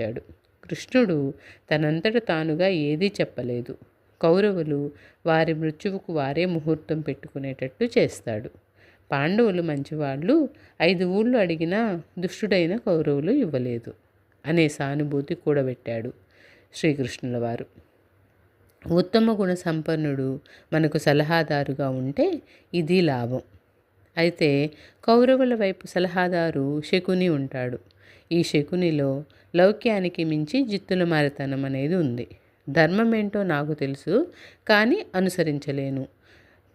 ఇచ్చాడు. కృష్ణుడు తనంతట తానుగా ఏదీ చెప్పలేదు. కౌరవులు వారి మృత్యువుకు వారే ముహూర్తం పెట్టుకునేటట్టు చేస్తాడు. పాండవులు మంచివాళ్ళు ఐదు ఊళ్ళు అడిగినా దుష్టుడైన కౌరవులు ఇవ్వలేదు అనే సానుభూతి కూడబెట్టాడు శ్రీకృష్ణుల వారు. ఉత్తమ గుణ సంపన్నుడు మనకు సలహాదారుగా ఉంటే ఇది లాభం. అయితే కౌరవుల వైపు సలహాదారు శకుని ఉంటాడు. ఈ శకునిలో లౌక్యానికి మించి జిత్తుల మారితనం అనేది ఉంది. ధర్మం ఏంటో నాకు తెలుసు కానీ అనుసరించలేను.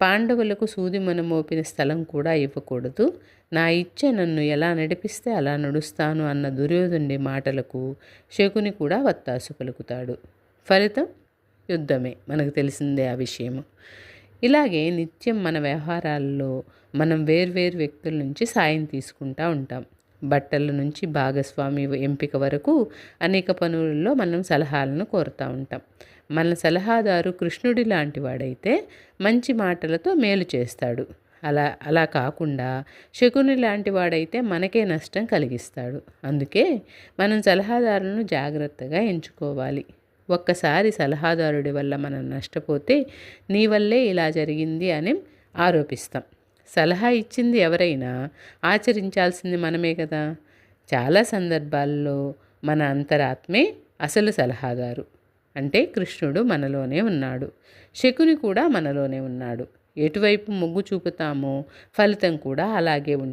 పాండవులకు సూది మన మోపిన స్థలం కూడా ఇవ్వకూడదు. నా ఇచ్చ నన్ను ఎలా నడిపిస్తే అలా నడుస్తాను అన్న దుర్యోధనుడి మాటలకు శకుని కూడా వత్తాసు పలుకుతాడు. ఫలితం యుద్ధమే మనకు తెలిసిందే ఆ విషయము. ఇలాగే నిత్యం మన వ్యవహారాల్లో మనం వేర్వేరు వ్యక్తుల నుంచి సాయం తీసుకుంటూ ఉంటాం. బట్టల నుంచి భాగస్వామి ఎంపిక వరకు అనేక పనులలో మనం సలహాలను కోరుతూ ఉంటాం. మన సలహాదారు కృష్ణుడి లాంటి వాడైతే మంచి మాటలతో మేలు చేస్తాడు. అలా అలా కాకుండా శకుని లాంటి వాడైతే మనకే నష్టం కలిగిస్తాడు. అందుకే మనం సలహాదారులను జాగ్రత్తగా ఎంచుకోవాలి. ఒక్కసారి సలహాదారుడి వల్ల మనం నష్టపోతే నీ వల్లే ఇలా జరిగింది అని ఆరోపిస్తాం. సలహా ఇచ్చింది ఎవరైనా ఆచరించాల్సింది మనమే కదా. చాలా సందర్భాల్లో మన అంతరాత్మే అసలు సలహాదారు. అంటే కృష్ణుడు మనలోనే ఉన్నాడు. శకుని కూడా మనలోనే ఉన్నాడు. ఎటువైపు మొగ్గు చూపుతామో ఫలితం కూడా అలాగే ఉంటుంది.